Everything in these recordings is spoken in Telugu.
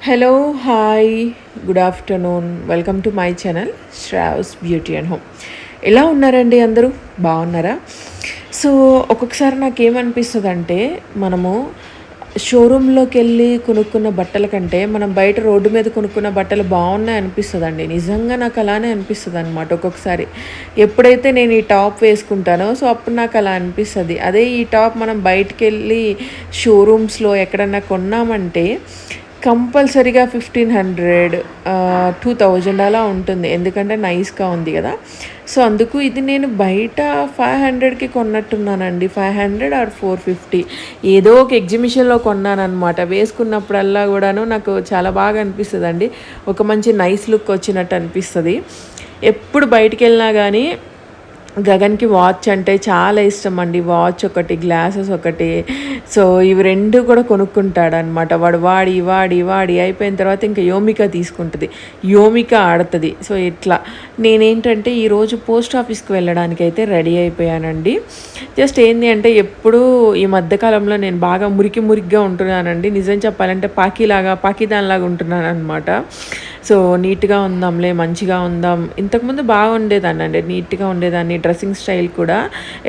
Hello hi good afternoon welcome to my channel Sravs beauty and home ఎలా ఉన్నారండి అందరూ? బాగున్నారా? సో ఒక్కొక్కసారి నాకు ఏమనిపిస్తుంది అంటే మనము షోరూంలోకి వెళ్ళి కొనుక్కున్న బట్టల కంటే మనం బయట రోడ్డు మీద కొనుక్కున్న బట్టలు బాగున్నాయి అనిపిస్తుంది అండి నిజంగా నాకు అలానే అనిపిస్తుంది అనమాట ఒక్కొక్కసారి. ఎప్పుడైతే నేను ఈ టాప్ వేసుకుంటానో సో అప్పుడు నాకు అలా అనిపిస్తుంది. అదే ఈ టాప్ మనం బయటకు వెళ్ళి షోరూమ్స్లో ఎక్కడన్నా కొన్నామంటే కంపల్సరీగా ఫిఫ్టీన్ హండ్రెడ్ టూ థౌజండ్ అలా ఉంటుంది. ఎందుకంటే నైస్గా ఉంది కదా. సో అందుకు ఇది నేను బయట ఫైవ్ హండ్రెడ్కి కొన్నట్టున్నానండి. Five hundred or four fifty. ఏదో ఒక ఎగ్జిబిషన్లో కొన్నానమాట వేసుకున్నప్పుడల్లా కూడాను నాకు చాలా బాగా అనిపిస్తుంది అండి ఒక మంచి నైస్ లుక్ వచ్చినట్టు అనిపిస్తుంది. ఎప్పుడు బయటికి వెళ్ళినా కానీ గగన్కి వాచ్ అంటే చాలా ఇష్టం అండి వాచ్ ఒకటి గ్లాసెస్ ఒకటి. సో ఇవి రెండు కూడా కొనుక్కుంటాడనమాట వాడు వాడి వాడి వాడి అయిపోయిన తర్వాత ఇంకా యోమిక తీసుకుంటుంది. యోమిక ఆడుతుంది. సో ఇట్లా. నేనేంటంటే ఈరోజు పోస్ట్ ఆఫీస్కి వెళ్ళడానికి అయితే రెడీ అయిపోయానండి. జస్ట్ ఏంటి అంటే ఎప్పుడూ ఈ మధ్యకాలంలో నేను బాగా మురికి మురికిగా ఉంటున్నానండి. నిజం చెప్పాలంటే పాకీలాగా పాకిదాన్లాగా ఉంటున్నాను అనమాట సో నీట్గా ఉందాంలే మంచిగా ఉందాం. ఇంతకుముందు బాగుండేదాన్ని అండి నీట్గా ఉండేదాన్ని డ్రెస్సింగ్ స్టైల్ కూడా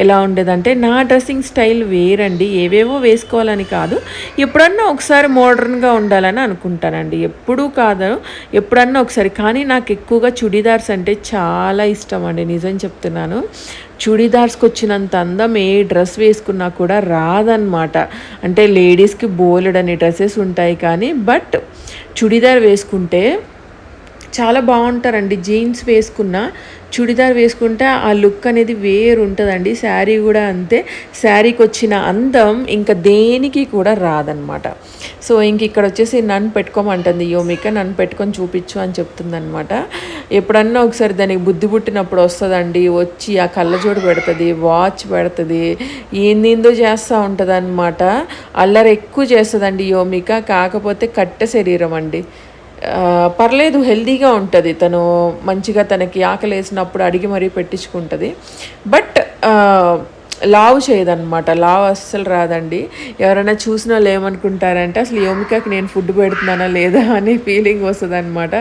ఎలా ఉండేదంటే నా డ్రెస్సింగ్ స్టైల్ వేరండి ఏవేవో వేసుకోవాలని కాదు ఎప్పుడన్నా ఒకసారి మోడర్న్గా ఉండాలని అనుకుంటానండి. ఎప్పుడూ కాదు ఎప్పుడన్నా ఒకసారి. కానీ నాకు ఎక్కువగా చుడీదార్స్ అంటే చాలా ఇష్టం అండి నిజం చెప్తున్నాను. చుడీదార్స్కి వచ్చినంత అందం ఏ డ్రెస్ వేసుకున్నా కూడా రాదనమాట అంటే లేడీస్కి బోలెడని డ్రెస్సెస్ ఉంటాయి కానీ బట్ చుడీదార్ వేసుకుంటే చాలా బాగుంటారండి. జీన్స్ వేసుకున్న చుడిదార్ వేసుకుంటే ఆ లుక్ అనేది వేరు ఉంటుందండి శారీ కూడా అంతే. శారీకి వచ్చిన అందం ఇంకా దేనికి కూడా రాదనమాట. సో ఇంక ఇక్కడ వచ్చేసి నన్ను పెట్టుకోమంటుంది. యోమిక నన్ను పెట్టుకొని చూపించు అని చెప్తుందనమాట. ఎప్పుడన్నా ఒకసారి దానికి బుద్ధి పుట్టినప్పుడు వస్తుందండి. వచ్చి ఆ కళ్ళజోడు పెడుతుంది వాచ్ పెడుతుంది ఏందేందో చేస్తూ ఉంటుంది అనమాట అల్లరి ఎక్కువ చేస్తుందండి. యోమిక కాకపోతే కట్ట శరీరం అండి. పర్లేదు హెల్దీగా ఉంటుంది. తను మంచిగా తనకి ఆకలి వేసినప్పుడు అడిగి మరీ పెట్టించుకుంటుంది. బట్ లావ్ చేయదనమాట లావ్ అస్సలు రాదండి. ఎవరైనా చూసినా లేమనుకుంటారంటే అసలు యోమికకి నేను ఫుడ్ పెడుతున్నానా లేదా? అనే ఫీలింగ్ వస్తుంది అనమాట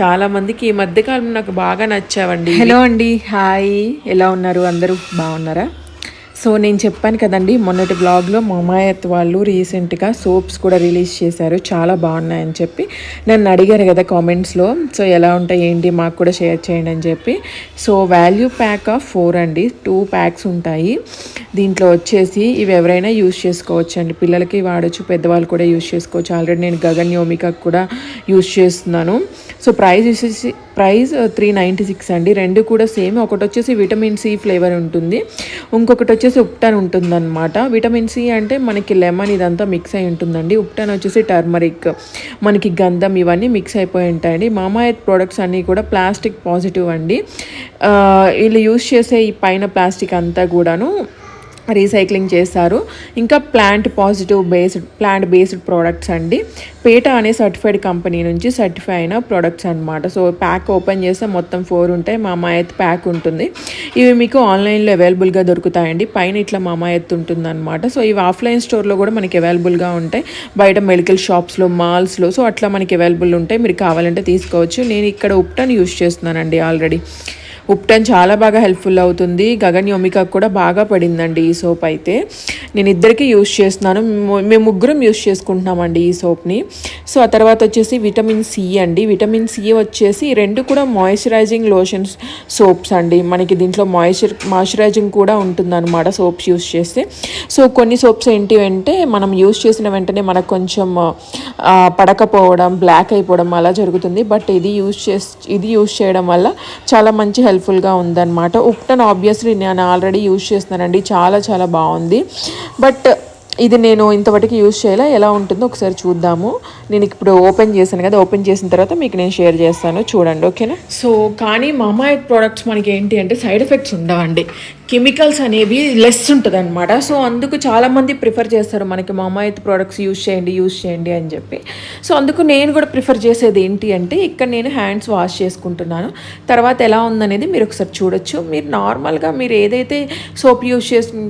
చాలామందికి ఈ మధ్యకాలం నాకు బాగా నచ్చావండి హలో అండి. హాయ్. ఎలా ఉన్నారు? అందరూ బాగున్నారా? సో నేను చెప్పాను కదండి మొన్నటి బ్లాగ్లో మమాయత్ వాళ్ళు రీసెంట్గా సోప్స్ కూడా రిలీజ్ చేశారు చాలా బాగున్నాయని చెప్పి నన్ను అడిగారు కదా కామెంట్స్లో. సో ఎలా ఉంటాయి ఏంటి మాకు కూడా షేర్ చేయండి అని చెప్పి. So value pack of four అండి టూ ప్యాక్స్ ఉంటాయి. దీంట్లో వచ్చేసి ఇవి ఎవరైనా యూజ్ చేసుకోవచ్చు అండి పిల్లలకి వాడచ్చు పెద్దవాళ్ళు కూడా యూజ్ చేసుకోవచ్చు. ఆల్రెడీ నేను గగన్ యోమికకు కూడా యూస్ చేస్తున్నాను. సో ప్రైస్ వచ్చేసి ప్రైస్ త్రీ నైంటీ సిక్స్ అండి. రెండు కూడా సేమ్. ఒకటి వచ్చేసి విటమిన్ సి ఫ్లేవర్ ఉంటుంది. ఇంకొకటి వచ్చేసి ఉప్టన్ ఉంటుందన్నమాట. విటమిన్ సి అంటే మనకి లెమన్ ఇదంతా మిక్స్ అయి ఉంటుందండి. ఉప్టన్ వచ్చేసి టర్మరిక్ మనకి గంధం ఇవన్నీ మిక్స్ అయిపోయి ఉంటాయండి. మామాయత్ ప్రోడక్ట్స్ అన్నీ కూడా ప్లాస్టిక్ పాజిటివ్ అండి. Uh, వీళ్ళు యూస్ చేసే ఈ పైన ప్లాస్టిక్ అంతా కూడాను రీసైక్లింగ్ చేస్తారు ఇంకా plant positive based plant based products అండి. పేట అనే సర్టిఫైడ్ కంపెనీ నుంచి సర్టిఫై అయిన ప్రోడక్ట్స్ అనమాట సో ప్యాక్ ఓపెన్ చేస్తే మొత్తం ఫోర్ ఉంటాయి. మామాయత్ ప్యాక్ ఉంటుంది. ఇవి మీకు ఆన్లైన్లో అవైలబుల్గా దొరుకుతాయండి. పైన ఇట్లా మామాయత్ ఉంటుంది అనమాట సో ఇవి ఆఫ్లైన్ స్టోర్లో కూడా మనకి అవైలబుల్గా ఉంటాయి. బయట మెడికల్ షాప్స్లో మాల్స్లో సో అట్లా మనకి అవైలబుల్ ఉంటాయి. మీరు కావాలంటే తీసుకోవచ్చు. నేను ఇక్కడ ఉప్టన్ యూస్ చేస్తున్నానండి ఆల్రెడీ. ఉప్టన్ చాలా బాగా హెల్ప్ఫుల్ అవుతుంది. గగన్ యోమికకు కూడా బాగా పడిందండి ఈ సోప్ అయితే. నేను ఇద్దరికి యూస్ చేస్తున్నాను. మేము ముగ్గురం యూస్ చేసుకుంటున్నామండి ఈ సోప్ని. సో ఆ తర్వాత వచ్చేసి విటమిన్ సి అండి. విటమిన్ సి వచ్చేసి రెండు కూడా మాయిశ్చరైజింగ్ లోషన్స్ సోప్స్ అండి. మనకి దీంట్లో మాయిశ్చర్ మాయిశ్చరైజింగ్ కూడా ఉంటుందన్నమాట సోప్స్ యూస్ చేస్తే. సో కొన్ని సోప్స్ ఏంటి అంటే మనం యూస్ చేసిన వెంటనే మనకు కొంచెం పడకపోవడం బ్లాక్ అయిపోవడం అలా జరుగుతుంది. బట్ ఇది యూస్ చేసి ఇది యూస్ చేయడం వల్ల చాలా మంచి హెల్ప్ హెల్ప్ఫుల్గా ఉందన్నమాట. ఉప్టన్ ఆబ్వియస్లీ నేను ఆల్రెడీ యూజ్ చేస్తున్నానండి. చాలా చాలా బాగుంది. బట్ ఇది నేను ఇంతవరకు యూజ్ చేయాలా. ఎలా ఉంటుందో ఒకసారి చూద్దాము. నేను ఇప్పుడు ఓపెన్ చేశాను కదా ఓపెన్ చేసిన తర్వాత మీకు నేను షేర్ చేస్తాను. చూడండి ఓకేనా సో కానీ మామాయత్ ప్రోడక్ట్స్ మనకి ఏంటి అంటే సైడ్ ఎఫెక్ట్స్ ఉండవండి. కెమికల్స్ అనేవి లెస్ ఉంటుంది అనమాట సో అందుకు చాలామంది ప్రిఫర్ చేస్తారు మనకి మామాయిత్ ప్రోడక్ట్స్ యూస్ చేయండి యూస్ చేయండి అని చెప్పి. సో అందుకు నేను కూడా ప్రిఫర్ చేసేది ఏంటి అంటే ఇక్కడ నేను హ్యాండ్స్ వాష్ చేసుకుంటున్నాను. తర్వాత ఎలా ఉందనేది మీరు ఒకసారి చూడొచ్చు. మీరు నార్మల్గా మీరు ఏదైతే సోప్ యూస్ చేసు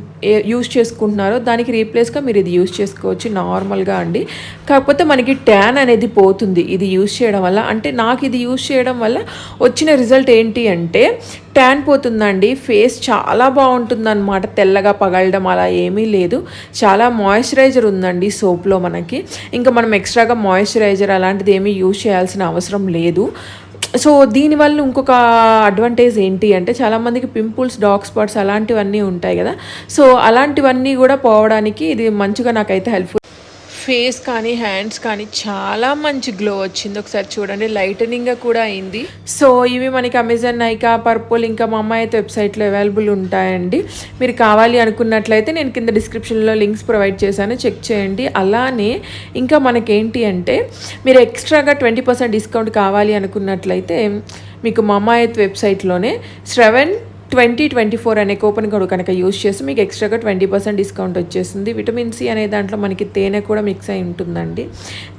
యూస్ చేసుకుంటున్నారో దానికి రీప్లేస్గా మీరు ఇది యూస్ చేసుకోవచ్చు నార్మల్గా అండి. కాకపోతే మనకి ట్యాన్ అనేది పోతుంది. ఇది యూస్ చేయడం వల్ల. అంటే నాకు ఇది యూస్ చేయడం వల్ల వచ్చిన రిజల్ట్ ఏంటి అంటే ట్యాన్ పోతుందండి. ఫేస్ చాలా బాగుంటుందన్నమాట. తెల్లగా పగలడం అలా ఏమీ లేదు. చాలా మాయిశ్చరైజర్ ఉందండి సోప్లో మనకి. ఇంకా మనం ఎక్స్ట్రాగా మాయిశ్చరైజర్ అలాంటిది ఏమీ యూజ్ చేయాల్సిన అవసరం లేదు. సో దీనివల్ల ఇంకొక అడ్వాంటేజ్ ఏంటి అంటే చాలామందికి పింపుల్స్ డాగ్ స్పాట్స్ అలాంటివన్నీ ఉంటాయి కదా. సో అలాంటివన్నీ కూడా పోవడానికి ఇది మంచిగా నాకైతే హెల్ప్ఫుల్ ఫేస్ కానీ హ్యాండ్స్ కానీ చాలా మంచి గ్లో వచ్చింది. ఒకసారి చూడండి లైటనింగ్గా కూడా అయింది. సో ఇవి మనకి అమెజాన్ నైకా పర్పుల్ ఇంకా మా అమ్మాయి అయితే వెబ్సైట్లో అవైలబుల్ ఉంటాయండి. మీరు కావాలి అనుకున్నట్లయితే నేను కింద డిస్క్రిప్షన్లో లింక్స్ ప్రొవైడ్ చేశాను. చెక్ చేయండి. అలానే ఇంకా మనకేంటి అంటే మీరు ఎక్స్ట్రాగా ట్వంటీ పర్సెంట్ డిస్కౌంట్ కావాలి అనుకున్నట్లయితే మీకు మమాయత్ వెబ్సైట్లోనే శ్రవణ్ ట్వంటీ ట్వంటీ ఫోర్ అనే కూపన్ కోడ్ కనుక యూస్ చేసి మీకు ఎక్స్ట్రాగా ట్వంటీ పర్సెంట్ డిస్కౌంట్ వచ్చేస్తుంది. విటమిన్ సి అనే దాంట్లో మనకి తేనె కూడా మిక్స్ అయి ఉంటుందండి.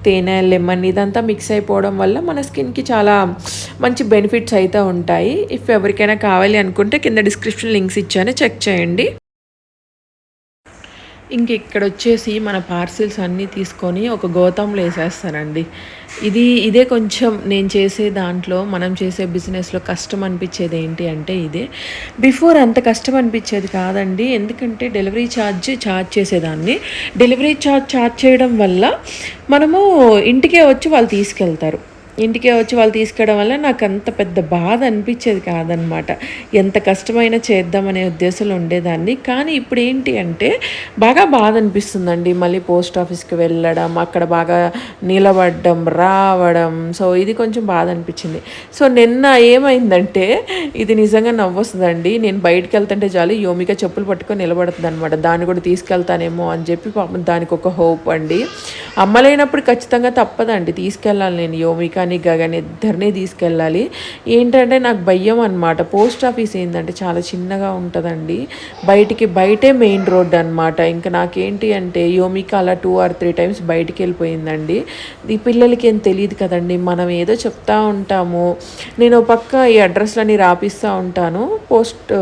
తేనె లెమన్ ఇదంతా మిక్స్ అయిపోవడం వల్ల మన స్కిన్కి చాలా మంచి బెనిఫిట్స్ అయితే ఉంటాయి. ఇఫ్ ఎవరికైనా కావాలి అనుకుంటే కింద డిస్క్రిప్షన్ లింక్స్ ఇచ్చాను చెక్ చేయండి. ఇంక ఇక్కడ వచ్చేసి మన పార్సిల్స్ అన్నీ తీసుకొని ఒక గోతంలో వేసేస్తానండి. ఇది ఇదే కొంచెం నేను చేసే దాంట్లో మనం చేసే బిజినెస్లో కష్టం అనిపించేది ఏంటి అంటే ఇదే. బిఫోర్ అంత కష్టం అనిపించేది కాదండి. ఎందుకంటే డెలివరీ ఛార్జ్ ఛార్జ్ చేసేదాన్ని. డెలివరీ ఛార్జ్ ఛార్జ్ చేయడం వల్ల మనము ఇంటికే వచ్చి వాళ్ళు తీసుకెళ్తారు. ఇంటికే వచ్చి వాళ్ళు తీసుకెళ్ళడం వల్ల నాకు అంత పెద్ద బాధ అనిపించేది కాదనమాట. ఎంత కష్టమైనా చేద్దామనే ఉద్దేశంలో ఉండేదాన్ని. కానీ ఇప్పుడు ఏంటి అంటే బాగా బాధ అనిపిస్తుందండి. మళ్ళీ పోస్ట్ ఆఫీస్కి వెళ్ళడం అక్కడ బాగా నిలబడడం రావడం. సో ఇది కొంచెం బాధ అనిపించింది. సో నిన్న ఏమైందంటే ఇది నిజంగా నవ్వొస్తుందండి. నేను బయటకు వెళ్తుంటే చాలు యోమిక చెప్పులు పట్టుకొని నిలబడుతుంది అనమాట దాన్ని కూడా తీసుకెళ్తానేమో అని చెప్పి పాపం దానికి ఒక హోప్ అండి. అమ్మలేనప్పుడు ఖచ్చితంగా తప్పదండి. తీసుకెళ్ళాలి నేను యోమిక కానీ గగన్ ఇద్దరినీ తీసుకెళ్ళాలి. ఏంటంటే నాకు భయం అనమాట పోస్ట్ ఆఫీస్ ఏంటంటే చాలా చిన్నగా ఉంటుందండి. బయటికి బయటే మెయిన్ రోడ్ అనమాట ఇంకా నాకేంటి అంటే యోమిక అలా టూ ఆర్ త్రీ టైమ్స్ బయటికి వెళ్ళిపోయిందండి. ఈ పిల్లలకి ఏం తెలియదు కదండి. మనం ఏదో చెప్తా ఉంటాము. నేను పక్క ఈ అడ్రస్లని రాపిస్తూ ఉంటాను. పోస్ట్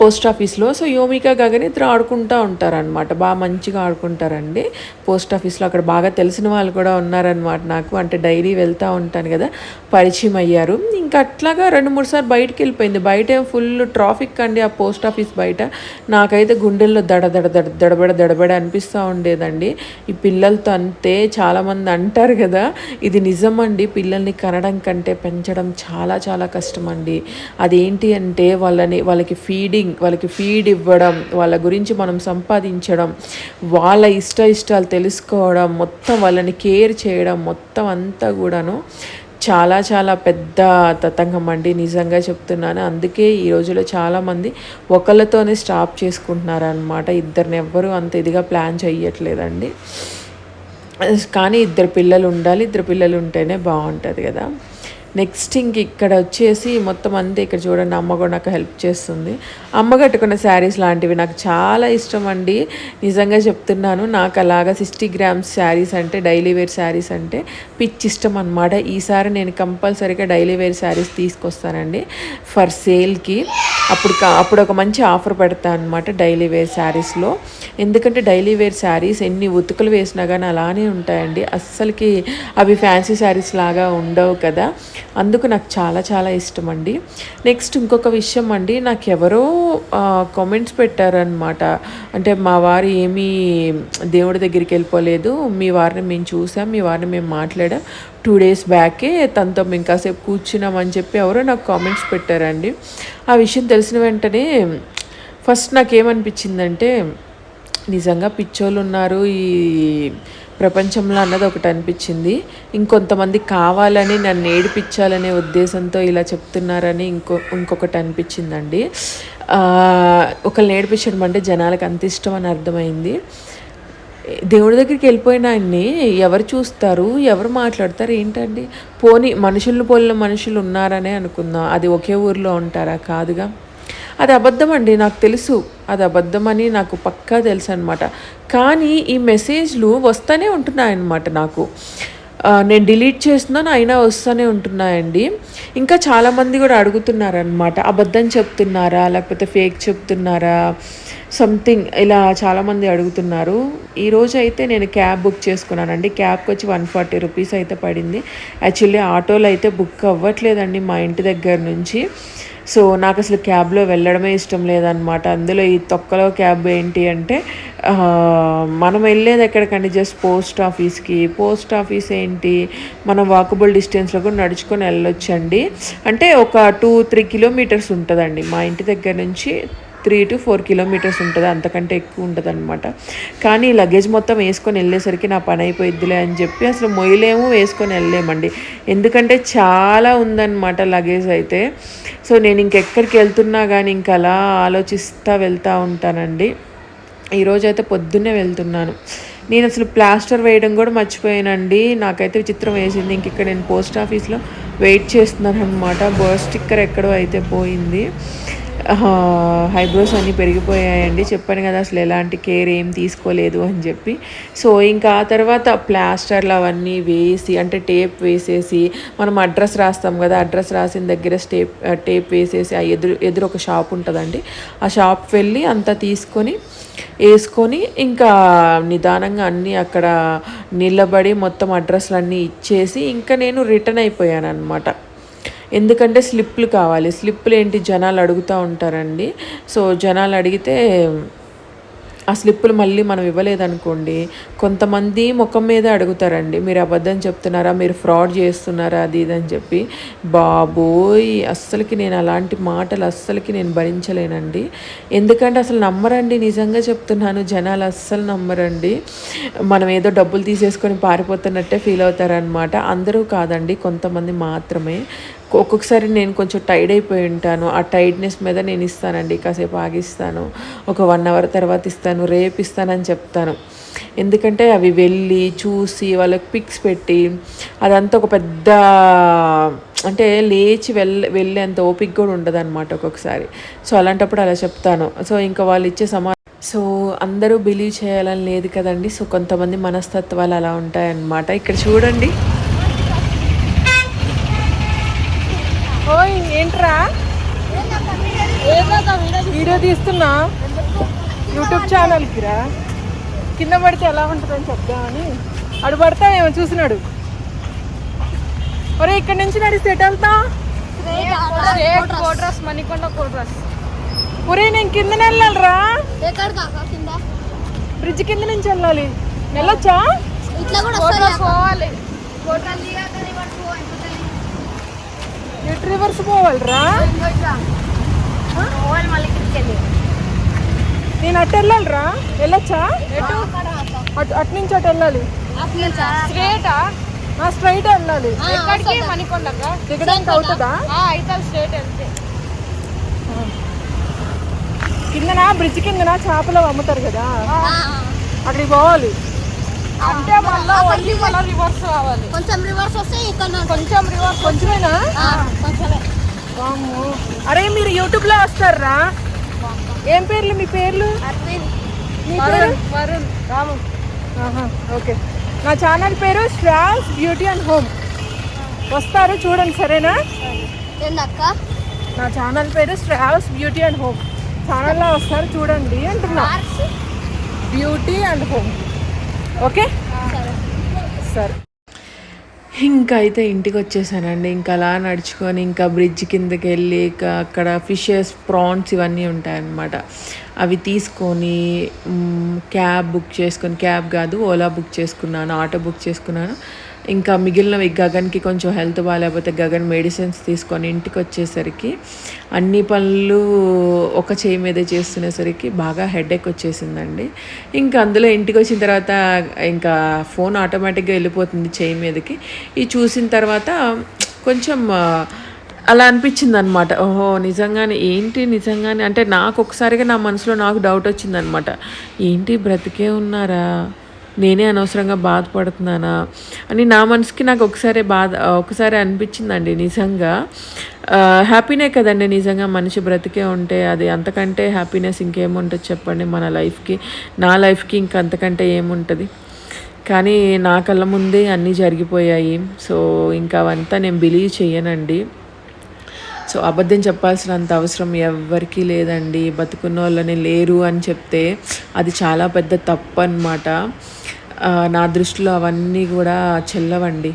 పోస్ట్ ఆఫీస్లో. సో యోమిక గగన్ ఇద్దరు ఆడుకుంటూ ఉంటారనమాట బాగా మంచిగా ఆడుకుంటారండి. పోస్ట్ ఆఫీస్లో అక్కడ బాగా తెలిసిన వాళ్ళు కూడా ఉన్నారనమాట నాకు. అంటే డైరీ వెళ్తూ ఉంటాను కదా పరిచయం అయ్యారు. ఇంకా అట్లాగా రెండు మూడు సార్లు బయటికి వెళ్ళిపోయింది. బయట ఫుల్ ట్రాఫిక్ అండి ఆ పోస్ట్ ఆఫీస్ బయట. నాకైతే గుండెల్లో దడ దడ దడ దడబడ దడబడ అనిపిస్తూ ఉండేదండి. ఈ పిల్లలతో అంతే చాలామంది అంటారు కదా ఇది నిజం అండి పిల్లల్ని కనడం కంటే పెంచడం చాలా చాలా కష్టం అండి అదేంటి అంటే వాళ్ళని వాళ్ళకి ఫీడింగ్ ఫీడింగ్ వాళ్ళకి ఫీడ్ ఇవ్వడం వాళ్ళ గురించి మనం సంపాదించడం వాళ్ళ ఇష్ట ఇష్టాలు తెలుసుకోవడం మొత్తం వాళ్ళని కేర్ చేయడం మొత్తం అంతా కూడాను చాలా చాలా పెద్ద తతంగం అండి. నిజంగా చెప్తున్నాను. అందుకే ఈ రోజులో చాలామంది ఒకళ్ళతోనే స్టాప్ చేసుకుంటున్నారనమాట ఇద్దరిని ఎవ్వరూ అంత ఇదిగా ప్లాన్ చేయట్లేదండి కానీ ఇద్దరు పిల్లలు ఉండాలి. ఇద్దరు పిల్లలు ఉంటేనే బాగుంటుంది కదా. నెక్స్ట్ ఇంక ఇక్కడ వచ్చేసి మొత్తం అంతే ఇక్కడ చూడండి అమ్మ కూడా నాకు హెల్ప్ చేస్తుంది. అమ్మ కట్టుకున్న శారీస్ లాంటివి నాకు చాలా ఇష్టం అండి. నిజంగా చెప్తున్నాను నాకు అలాగా సిక్స్టీ గ్రామ్స్ శారీస్ అంటే డైలీ వేర్ శారీస్ అంటే పిచ్ ఇష్టం అనమాట ఈసారి నేను కంపల్సరీగా డైలీ వేర్ శారీస్ తీసుకొస్తానండి. ఫర్ సేల్కి అప్పుడు అప్పుడు ఒక మంచి ఆఫర్ పెడతాను అనమాట డైలీ వేర్ శారీస్లో ఎందుకంటే డైలీ వేర్ శారీస్ ఎన్ని ఉతుకులు వేసినా కానీ అలానే ఉంటాయండి. అస్సలకి అవి ఫ్యాన్సీ శారీస్ లాగా ఉండవు కదా. అందుకు నాకు చాలా చాలా ఇష్టం అండి నెక్స్ట్ ఇంకొక విషయం అండి నాకు ఎవరో కామెంట్స్ పెట్టారనమాట అంటే మా వారు ఏమీ దేవుడి దగ్గరికి వెళ్ళిపోలేదు. మీ వారిని మేము చూసాం మీ వారిని మేము మాట్లాడాం. టూ డేస్ బ్యాకే తనతో మేము కాసేపు కూర్చున్నామని చెప్పి ఎవరో నాకు కామెంట్స్ పెట్టారండి. ఆ విషయం తెలిసిన వెంటనే ఫస్ట్ నాకేమనిపించిందంటే నిజంగా పిచ్చోళ్ళు ఉన్నారు ఈ ప్రపంచంలో అన్నది ఒకటి అనిపించింది. ఇంకొంతమంది కావాలని నన్ను ఏడిపించాలనే ఉద్దేశంతో ఇలా చెప్తున్నారని ఇంకో ఇంకొకటి అనిపించిందండి. ఒకళ్ళు నేడిపించడం అంటే జనాలకు అంత ఇష్టం అని అర్థమైంది. దేవుడి దగ్గరికి వెళ్ళిపోయినాన్ని ఎవరు చూస్తారు ఎవరు మాట్లాడతారు ఏంటండి? పోని మనుషులను పోలిన మనుషులు ఉన్నారనే అనుకుందాం. అది ఒకే ఊరిలో ఉంటారా? కాదుగా. అది అబద్ధం అండి నాకు తెలుసు. అది అబద్ధం అని నాకు పక్కా తెలుసు అనమాట కానీ ఈ మెసేజ్లు వస్తూనే ఉంటున్నాయన్నమాట నాకు. నేను డిలీట్ చేస్తున్నాను అయినా వస్తూనే ఉంటున్నాయండి. ఇంకా చాలామంది కూడా అడుగుతున్నారనమాట అబద్ధం చెప్తున్నారా లేకపోతే ఫేక్ చెప్తున్నారా సంథింగ్ ఇలా చాలామంది అడుగుతున్నారు. ఈరోజు అయితే నేను క్యాబ్ బుక్ చేసుకున్నానండి. క్యాబ్కి వచ్చి వన్ ఫార్టీ రూపీస్ అయితే పడింది. యాక్చువల్లీ ఆటోలో అయితే బుక్ అవ్వట్లేదండి మా ఇంటి దగ్గర నుంచి. సో నాకు అసలు క్యాబ్లో వెళ్ళడమే ఇష్టం లేదనమాట అందులో ఈ తొక్కలో క్యాబ్ ఏంటి అంటే మనం వెళ్ళేది ఎక్కడికండి? జస్ట్ పోస్ట్ ఆఫీస్కి. పోస్ట్ ఆఫీస్ ఏంటి? మనం వాకబుల్ డిస్టెన్స్లో కూడా నడుచుకొని వెళ్ళొచ్చండి. అంటే ఒక టూ త్రీ కిలోమీటర్స్ ఉంటుందండి మా ఇంటి దగ్గర నుంచి. త్రీ టు ఫోర్ కిలోమీటర్స్ ఉంటుంది అంతకంటే ఎక్కువ ఉంటుంది అనమాట కానీ లగేజ్ మొత్తం వేసుకొని వెళ్ళేసరికి నా పని అయిపోయిద్దిలే అని చెప్పి అసలు మొయ్యలేము వేసుకొని వెళ్ళలేమండి. ఎందుకంటే చాలా ఉందన్నమాట లగేజ్ అయితే. సో నేను ఇంకెక్కడికి వెళ్తున్నా కానీ ఇంకా అలా ఆలోచిస్తూ వెళ్తూ ఉంటానండి. ఈరోజు అయితే పొద్దున్నే వెళ్తున్నాను. నేను అసలు ప్లాస్టర్ వేయడం కూడా మర్చిపోయానండి. నాకైతే విచిత్రం వేసింది. ఇంక ఇక్కడ నేను పోస్ట్ ఆఫీస్లో వెయిట్ చేస్తున్నాను అనమాట బర్త్ స్టిక్కర్ ఎక్కడో అయితే పోయింది. హైబ్రోస్ అన్నీ పెరిగిపోయాయండి. చెప్పాను కదా అసలు ఎలాంటి కేర్ ఏం తీసుకోలేదు అని చెప్పి. సో ఇంకా ఆ తర్వాత ప్లాస్టర్లు అవన్నీ వేసి అంటే టేప్ వేసేసి మనం అడ్రస్ రాస్తాం కదా అడ్రస్ రాసిన దగ్గర స్టేప్ టేప్ వేసేసి ఆ ఎదురు ఎదురు ఒక షాప్ ఉంటుందండి. ఆ షాప్ వెళ్ళి అంతా తీసుకొని వేసుకొని ఇంకా నిదానంగా అన్నీ అక్కడ నిలబడి మొత్తం అడ్రస్లు అన్నీ ఇచ్చేసి ఇంకా నేను రిటర్న్ అయిపోయాను అనమాట ఎందుకంటే స్లిప్లు కావాలి. స్లిప్లు ఏంటి? జనాలు అడుగుతూ ఉంటారండి. సో జనాలు అడిగితే ఆ స్లిప్పులు మళ్ళీ మనం ఇవ్వలేదనుకోండి కొంతమంది ముఖం మీద అడుగుతారండి మీరు అబద్ధం చెప్తున్నారా? మీరు ఫ్రాడ్ చేస్తున్నారా? అది ఇది అని చెప్పి. బాబోయ్! అస్సలకి నేను అలాంటి మాటలు అస్సలకి నేను భరించలేనండి. ఎందుకంటే అసలు నమ్మరండి నిజంగా చెప్తున్నాను జనాలు అస్సలు నమ్మరండి. మనం ఏదో డబ్బులు తీసేసుకొని పారిపోతున్నట్టే ఫీల్ అవుతారనమాట అందరూ కాదండి కొంతమంది మాత్రమే. ఒక్కొక్కసారి నేను కొంచెం టైడ్ అయిపోయి ఉంటాను. ఆ టైడ్నెస్ మీద నేను ఇస్తానండి కాసేపు ఆగిస్తాను. ఒక వన్ అవర్ తర్వాత ఇస్తాను రేపు ఇస్తానని చెప్తాను. ఎందుకంటే అవి వెళ్ళి చూసి వాళ్ళకి పిక్స్ పెట్టి అదంతా ఒక పెద్ద అంటే లేచి వెళ్ళ వెళ్ళేంత ఓపిక కూడా ఉండదు అనమాట ఒక్కొక్కసారి. సో అలాంటప్పుడు అలా చెప్తాను. సో ఇంకా వాళ్ళు ఇచ్చే సమా సో అందరూ బిలీవ్ చేయాలని లేదు కదండి. సో కొంతమంది మనస్తత్వాలు అలా ఉంటాయన్నమాట. ఇక్కడ చూడండి. ఓయ్ ఏంట్రా? వీడియో తీస్తున్నా? యూట్యూబ్ ఛానల్కి రా. కింద పడితే ఎలా ఉంటుందని చెప్దామని. అడు పడతావేమో చూసినాడు. ఒరే ఇక్కడి నుంచి నడిస్తే ఎటు వెళ్తా? కోట్రస్ మణికొండ కోట్రస్ ఒరే నేను కింద వెళ్ళాలిరా. ఎక్కడ కాక కింద బ్రిడ్జ్ కింద నుంచి వెళ్ళాలి. వెళ్ళొచ్చా? పోవాలి కోట్రస్ దిగాక రివర్స్ పోవాలి ఎటు రివర్స్ పోవాలిరా? నేను అటు వెళ్ళాలిరా? వెళ్ళొచ్చా? ఎటు? అటు అటు నుంచి అటు వెళ్ళాలి. స్ట్రేటా స్ట్రైట్ వెళ్ళాలి. ఎక్కడికి? మణికొండక? దిగడానికి అవుతుందా? స్ట్రేట్ వెళ్తే. కిందనా? బ్రిడ్జ్ కిందనా? చేపలు అమ్ముతారు కదా. అక్కడికి పోవాలి. అంటే మళ్ళీ ఓన్లీ మళ్ళీ రివర్స్ కావాలి. కొంచెం రివర్స్ వస్తే ఇక్కడ కొంచెం రివర్స్ కొంచెమేనా? కొంచెమే. అరే మీరు యూట్యూబ్లో వస్తారా? ఏం పేర్లు మీ పేర్లు? వరుణ్. రాము. ఓకే. నా ఛానల్ పేరు శ్రాస్ బ్యూటీ అండ్ హోమ్ వస్తారు చూడండి సరేనా? ఏందక్క? నా ఛానల్ పేరు శ్రావస్ బ్యూటీ అండ్ హోమ్ ఛానల్లో వస్తారు చూడండి అంటున్నా. Beauty and home okay? సరే. ఇంకా అయితే ఇంటికి వచ్చేసానండి ఇంకా అలా నడుచుకొని ఇంకా బ్రిడ్జ్ కిందకి వెళ్ళి ఇక అక్కడ ఫిషెస్ ప్రాన్స్ ఇవన్నీ ఉంటాయన్నమాట. అవి తీసుకొని క్యాబ్ బుక్ చేసుకొని క్యాబ్ కాదు ఓలా బుక్ చేసుకున్నాను ఆటో బుక్ చేసుకున్నాను. ఇంకా మిగిలినవి గగన్కి కొంచెం హెల్త్ బాగాలేకపోతే గగన్ మెడిసిన్స్ తీసుకొని ఇంటికి వచ్చేసరికి అన్ని పనులు ఒక చేయి మీదే చేస్తునేసరికి బాగా హెడేక్ వచ్చేసిందండి. ఇంకా అందులో ఇంటికి వచ్చిన తర్వాత ఇంకా ఫోన్ ఆటోమేటిక్గా వెళ్ళిపోతుంది చేయి మీదకి. ఇది చూసిన తర్వాత కొంచెం అలా అనిపించింది అనమాట ఓహో నిజంగానే ఏంటి నిజంగానే? అంటే నాకు ఒకసారిగా నా మనసులో నాకు డౌట్ వచ్చిందనమాట. ఏంటి బ్రతికే ఉన్నారా? నేనే అనవసరంగా బాధపడుతున్నానా అని నా మనసుకి నాకు ఒకసారి బాధ ఒకసారి అనిపించిందండి నిజంగా. హ్యాపీనే కదండి నిజంగా మనిషి బ్రతికే ఉంటే అది అంతకంటే హ్యాపీనెస్ ఇంకేముంటుంది చెప్పండి మన లైఫ్కి నా లైఫ్కి ఇంకంతకంటే ఏముంటుంది. కానీ నా కళ్ళ ముందే అన్నీ జరిగిపోయాయి. సో ఇంకా అవంతా నేను బిలీవ్ చేయనండి సో అబద్ధం చెప్పాల్సినంత అవసరం ఎవ్వరికీ లేదండి. బతుకున్న వాళ్ళని లేరు అని చెప్తే అది చాలా పెద్ద తప్పు అనమాట నా దృష్టిలో అవన్నీ కూడా చెల్లవండి.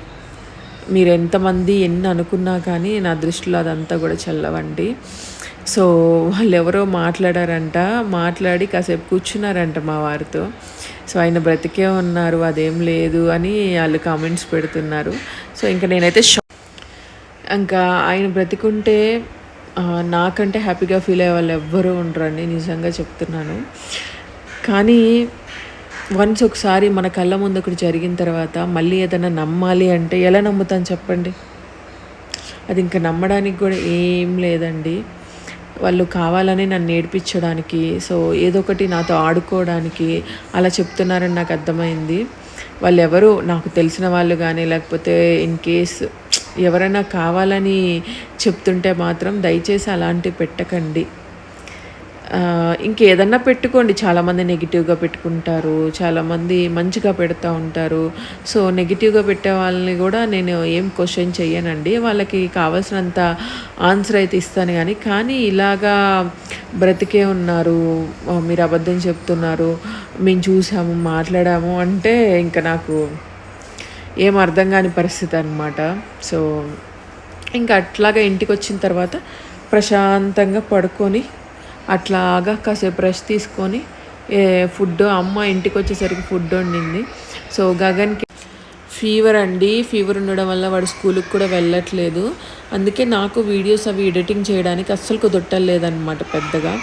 మీరు ఎంతమంది ఎన్ని అనుకున్నా కానీ నా దృష్టిలో అదంతా కూడా చెల్లవండి. సో వాళ్ళు ఎవరో మాట్లాడారంట మాట్లాడి కాసేపు కూర్చున్నారంట మా వారితో. సో ఆయన బ్రతికే ఉన్నారు అదేం లేదు అని వాళ్ళు కామెంట్స్ పెడుతున్నారు. సో ఇంకా నేనైతే షా ఇంకా ఆయన బ్రతికుంటే నాకంటే హ్యాపీగా ఫీల్ అయ్యే వాళ్ళు ఎవ్వరూ ఉండరండి నిజంగా చెప్తున్నాను. కానీ వన్స్ ఒకసారి మన కళ్ళ ముందు ఒకటి జరిగిన తర్వాత మళ్ళీ ఏదైనా నమ్మాలి అంటే ఎలా నమ్ముతాను చెప్పండి? అది ఇంకా నమ్మడానికి కూడా ఏం లేదండి. వాళ్ళు కావాలని నన్ను నేర్పించడానికి సో ఏదో ఒకటి నాతో ఆడుకోవడానికి అలా చెప్తున్నారని నాకు అర్థమైంది. వాళ్ళు ఎవరు నాకు తెలిసిన వాళ్ళు కానీ లేకపోతే ఇన్ కేస్ ఎవరైనా కావాలని చెప్తుంటే మాత్రం దయచేసి అలాంటివి పెట్టకండి. ఇంకేదన్నా పెట్టుకోండి. చాలామంది నెగిటివ్గా పెట్టుకుంటారు. చాలామంది మంచిగా పెడతా ఉంటారు. సో నెగిటివ్గా పెట్టే వాళ్ళని కూడా నేను ఏం క్వశ్చన్ చేయనండి వాళ్ళకి కావాల్సినంత ఆన్సర్ అయితే ఇస్తాను కానీ కానీ ఇలాగా బ్రతికే ఉన్నారు మీరు అబద్ధం చెప్తున్నారు మేము చూసాము మాట్లాడాము అంటే ఇంకా నాకు ఏం అర్థం కాని పరిస్థితి అనమాట సో ఇంకా అట్లాగా ఇంటికి వచ్చిన తర్వాత ప్రశాంతంగా పడుకొని అట్లాగా కాసేపు రెస్ట్ తీసుకొని ఫుడ్ అమ్మ ఇంటికి వచ్చేసరికి ఫుడ్ వండింది. సో గగన్కి ఫీవర్ అండి. ఫీవర్ ఉండడం వల్ల వాడు స్కూల్కి కూడా వెళ్ళట్లేదు. అందుకే నాకు వీడియోస్ అవి ఎడిటింగ్ చేయడానికి అస్సలు కుదరట్లేదన్నమాట పెద్దగా.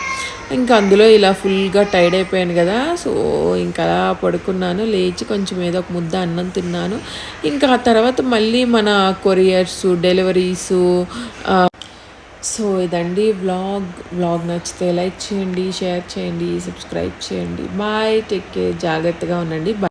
ఇంకా అందులో ఇలా ఫుల్గా టైర్డ్ అయిపోయాను కదా. సో ఇంకా అలా పడుకున్నాను. లేచి కొంచెం ఏదో ఒక ముద్ద అన్నం తిన్నాను. ఇంకా ఆ తర్వాత మళ్ళీ మన కొరియర్స్ డెలివరీసు సో ఇదండి వ్లాగ్ వ్లాగ్ నచ్చితే లైక్ చేయండి షేర్ చేయండి సబ్స్క్రైబ్ చేయండి. బాయ్ టేక్ కేర్ జాగ్రత్తగా ఉండండి. బాయ్